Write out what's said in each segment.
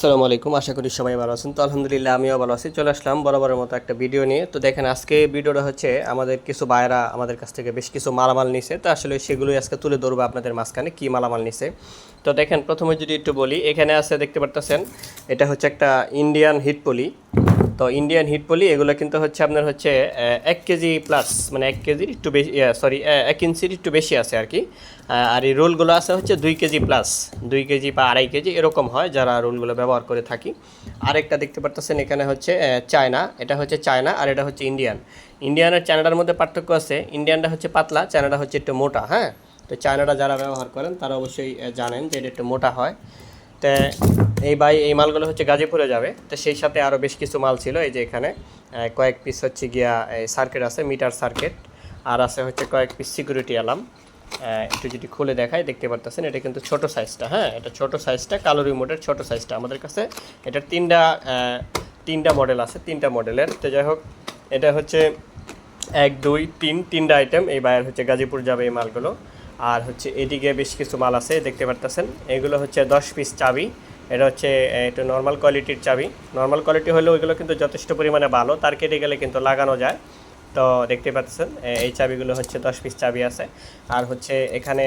আসসালামু আলাইকুম, আশা করি সবাই ভালো আছেন। তো আলহামদুলিল্লাহ, আমিও ভালো আছি। চলে আসলাম বরাবরের মতো একটা ভিডিও নিয়ে। তো দেখেন, আজকে ভিডিওটা হচ্ছে আমাদের কিছু বায়রা আমাদের কাছ থেকে বেশ কিছু মালামাল নিছে। তো আসলে সেগুলোই আজকে তুলে ধরবো আপনাদের মাঝখানে কী মালামাল নিছে। তো দেখেন, প্রথমে যদি একটু বলি, এখানে আছে, দেখতে পারতেছেন, এটা হচ্ছে একটা ইন্ডিয়ান হিট পলি তো ইন্ডিয়ান হিট পলি এগুলো কিন্তু হচ্ছে আপনার হচ্ছে এক কেজি প্লাস মানে এক কেজির একটু বেশি সরি এক ইঞ্চির একটু বেশি আছে আর কি আর এই রোলগুলো আছে হচ্ছে দুই কেজি প্লাস দুই কেজি বা আড়াই কেজি, এরকম হয় যারা রোলগুলো ব্যবহার করে থাকি। আরেকটা দেখতে পারতেছেন এখানে হচ্ছে চায়না এটা হচ্ছে চায়না আর এটা হচ্ছে ইন্ডিয়ান ইন্ডিয়ান আর চায়নাটার মধ্যে পার্থক্য আছে ইন্ডিয়ানটা হচ্ছে পাতলা চায়নাটা হচ্ছে একটু মোটা হ্যাঁ? তো চায়নাটা যারা ব্যবহার করেন, তারা অবশ্যই জানেন যে এটা একটু মোটা হয়। তো এই বাই, এই মালগুলো হচ্ছে গাজীপুরে যাবে। তো সেই সাথে আরও বেশ কিছু মাল ছিল, এই যে এখানে কয়েক পিস হচ্ছে গিয়া সার্কিট আছে মিটার সার্কিট আর আছে হচ্ছে কয়েক পিস সিকিউরিটি অ্যালার্ম একটু যদি খুলে দেখাই, দেখতে পারতেছেন, এটা কিন্তু ছোট সাইজটা হ্যাঁ? এটা ছোট সাইজটা কালো রিমোটের ছোট সাইজটা আমাদের কাছে এটার তিনটা তিনটা মডেল আছে, তিনটা মডেলের তো যাই হোক, এটা হচ্ছে এক, দুই, তিন, তিনটা আইটেম এই বাইরে হচ্ছে গাজীপুর যাবে এই মালগুলো। আর হচ্ছে এদিকে বেশ কিছু মাল আছে, দেখতে পারতেছেন। এগুলো হচ্ছে দশ পিস চাবি। এটা হচ্ছে একটু নর্মাল কোয়ালিটির চাবি। নর্মাল কোয়ালিটি হলেও এগুলো কিন্তু যথেষ্ট পরিমাণে ভালো। তার কেটে গেলে কিন্তু লাগানো যায়। তো দেখতে পাচ্ছেন এই চাবিগুলো হচ্ছে দশ পিস চাবি আছে। আর হচ্ছে এখানে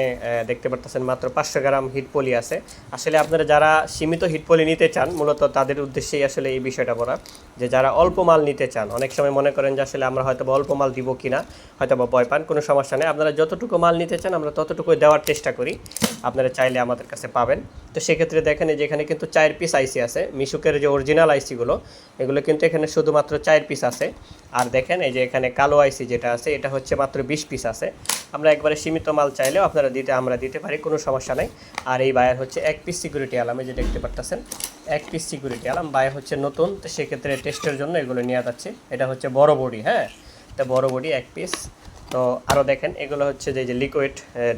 দেখতে পাচ্ছেন মাত্র পাঁচশো গ্রাম হিটপলি আছে। আসলে আপনারা যারা সীমিত হিটপলি নিতে চান, মূলত তাদের উদ্দেশ্যেই আসলে এই বিষয়টা বলা যে যারা অল্প মাল নিতে চান, অনেক সময় মনে করেন যে আসলে আমরা হয়তো অল্প মাল দিব কিনা হয়তো বা ভয় পান, কোনো সমস্যা নেই। আপনারা যতটুকু মাল নিতে চান, আমরা ততটুকুই দেওয়ার চেষ্টা করি। আপনারা চাইলে আমাদের কাছে পাবেন। তো সেক্ষেত্রে দেখেন যে এখানে কিন্তু চার পিস আইসি আছে, মিশুকের যে অরিজিনাল আইসিগুলো এগুলো কিন্তু এখানে শুধুমাত্র চার পিস আছে। আর দেখেন এই যে এখানে কালো আইসি যেটা আছে, এটা হচ্ছে মাত্র বিশ পিস আছে। আমরা একবারে সীমিত মাল চাইলেও আপনারা দিতে, আমরা দিতে পারি, কোনো সমস্যা নাই। আর এই বায়ার হচ্ছে এক পিস সিকিউরিটি আলাম যে দেখতে পারতেছেন, এক পিস সিকিউরিটি আলাম বায়ার হচ্ছে নতুন, তো সেক্ষেত্রে টেস্টের জন্য এগুলো নিয়ে যাচ্ছে। এটা হচ্ছে বড় বডি হ্যাঁ? তো বড় বডি এক পিস তো আরও দেখেন, এগুলো হচ্ছে যে যে লিকুইড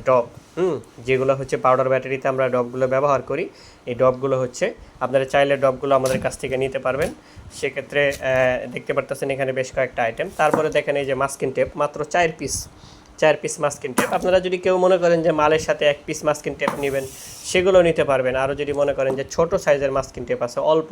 ডব হুম, যেগুলো হচ্ছে পাউডার ব্যাটারিতে আমরা ডবগুলো ব্যবহার করি। এই ডবগুলো হচ্ছে, আপনারা চাইলে ডবগুলো আমাদের কাছ থেকে নিতে পারবেন। সেক্ষেত্রে দেখতে পারতেছেন এখানে বেশ কয়েকটা আইটেম তারপরে দেখেন এই যে মাস্কিন টেপ মাত্র চার পিস চার পিস মাস্কিন টেপ আপনারা যদি কেউ মনে করেন যে মালের সাথে এক পিস মাস্কিন টেপ নেবেন, সেগুলো নিতে পারবেন। আরও যদি মনে করেন যে ছোট সাইজের মাস্কিন টেপ আছে, অল্প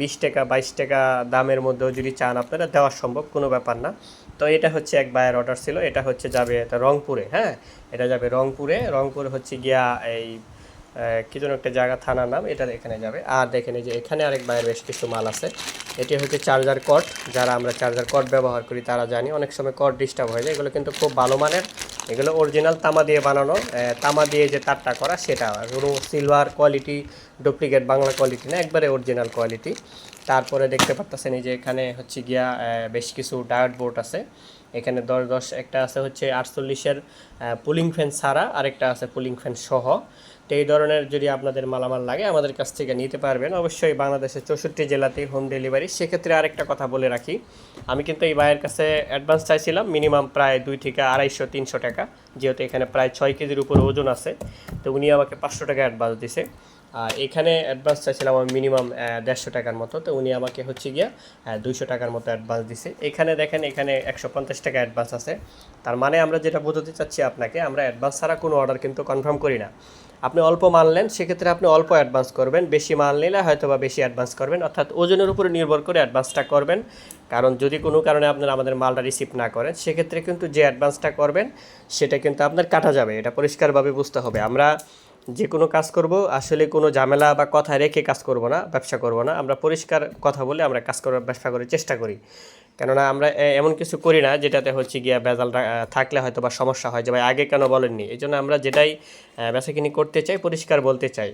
বিশ টাকা, বাইশ টাকা দামের মধ্যেও যদি চান আপনারা, দেওয়া সম্ভব, কোনো ব্যাপার না। তো এটা হচ্ছে এক বায়ের অর্ডার ছিল। এটা হচ্ছে যাবে এটা রংপুরে হ্যাঁ? এটা যাবে রংপুরে। রংপুর হচ্ছে গিয়া এই কি যেন একটা জায়গা, থানার নাম। এটা এখানে যাবে। আর দেখেন যে এখানে আরেক বাইরের বেশ কিছু মাল আছে। এটি হচ্ছে চার্জার কট যারা আমরা চার্জার কট ব্যবহার করি, তারা জানি, অনেক সময় কট ডিস্টার্ব হয়ে যায়। এগুলো কিন্তু খুব ভালো মানের। এগুলো অরিজিনাল তামা দিয়ে বানানো। তামা দিয়ে যে তারটা করা, সেটা কোনো silver quality duplicate Bangla quality না, একবারে অরিজিনাল কোয়ালিটি তারপরে দেখতে পারতেছেন এই যে এখানে হচ্ছে গিয়া বেশ কিছু ডায়ট বোর্ড আছে। এখানে দশ দশ, একটা আছে হচ্ছে আটচল্লিশের পুলিং ফ্যান ছাড়া, আরেকটা আছে পুলিং ফ্যান সহ। তো এই ধরনের যদি আপনাদের মালামাল লাগে, আমাদের কাছ থেকে নিতে পারবেন। অবশ্যই বাংলাদেশের চৌষট্টি জেলাতেই হোম ডেলিভারি সেক্ষেত্রে আরেকটা কথা বলে রাখি, আমি কিন্তু এই ভাইয়ের কাছে অ্যাডভান্স চাইছিলাম মিনিমাম প্রায় দুই থেকে আড়াইশো, তিনশো টাকা। যেহেতু এখানে প্রায় ছয় কেজির উপর ওজন আছে, তো উনি আমাকে পাঁচশো টাকা অ্যাডভান্স দিছে। আর এখানে অ্যাডভান্স চাইছিলাম আমি মিনিমাম দেড়শো টাকার মতো। তো উনি আমাকে হচ্ছে গিয়া দুইশো টাকার মতো অ্যাডভান্স দিছে। এখানে দেখেন, এখানে একশো পঞ্চাশ টাকা অ্যাডভান্স আছে। তার মানে আমরা যেটা বোঝাতে চাচ্ছি আপনাকে, আমরা অ্যাডভান্স ছাড়া কোনো অর্ডার কিন্তু কনফার্ম করি না। আপনি অল্প মাল নেন, সেক্ষেত্রে আপনি অল্প অ্যাডভান্স করবেন। বেশি মাল নিলে হয়তো বা বেশি অ্যাডভান্স করবেন। অর্থাৎ ওজনের উপরে নির্ভর করে অ্যাডভান্সটা করবেন। কারণ যদি কোনো কারণে আপনারা আমাদের মালটা রিসিভ না করেন, সেক্ষেত্রে কিন্তু যে অ্যাডভান্সটা করবেন, সেটা কিন্তু আপনার কাটা যাবে। এটা পরিষ্কারভাবে বুঝতে হবে। আমরা যে কোনো কাজ করব, আসলে কোনো ঝামেলা বা কথা রেখে কাজ করব না, ব্যবসা করব না। আমরা পরিষ্কার কথা বলে আমরা কাজ করার, ব্যবসা করার চেষ্টা করি। কেননা আমরা এমন কিছু করি না যেটাতে হচ্ছে গিয়া বেজাল থাকলে হয়তো বা সমস্যা হয় যে, ভাই, আগে কেন বলেননি? এই জন্য আমরা যেটাই বেচাকিনি করতে চাই, পরিষ্কার বলতে চাই।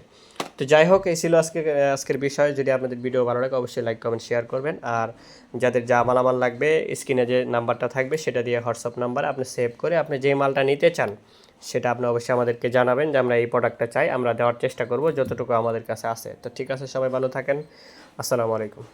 তো যাই হোক, এই ছিল আজকে, আজকের বিষয়। যদি আপনাদের ভিডিও ভালো লাগে, অবশ্যই লাইক, কমেন্ট, শেয়ার করবেন। আর যাদের যা মালামাল লাগবে, স্ক্রিনে যে নাম্বারটা থাকবে, সেটা দিয়ে হোয়াটসঅ্যাপ নাম্বার আপনি সেভ করে আপনি যে মালটা নিতে চান সেটা আপনি অবশ্যই আমাদেরকে জানাবেন যে আমরা এই প্রোডাক্টটা চাই, আমরা দেওয়ার চেষ্টা করব যতটুকু আমাদের কাছে আছে। তো ঠিক আছে, সবাই ভালো থাকেন। আসসালামু আলাইকুম।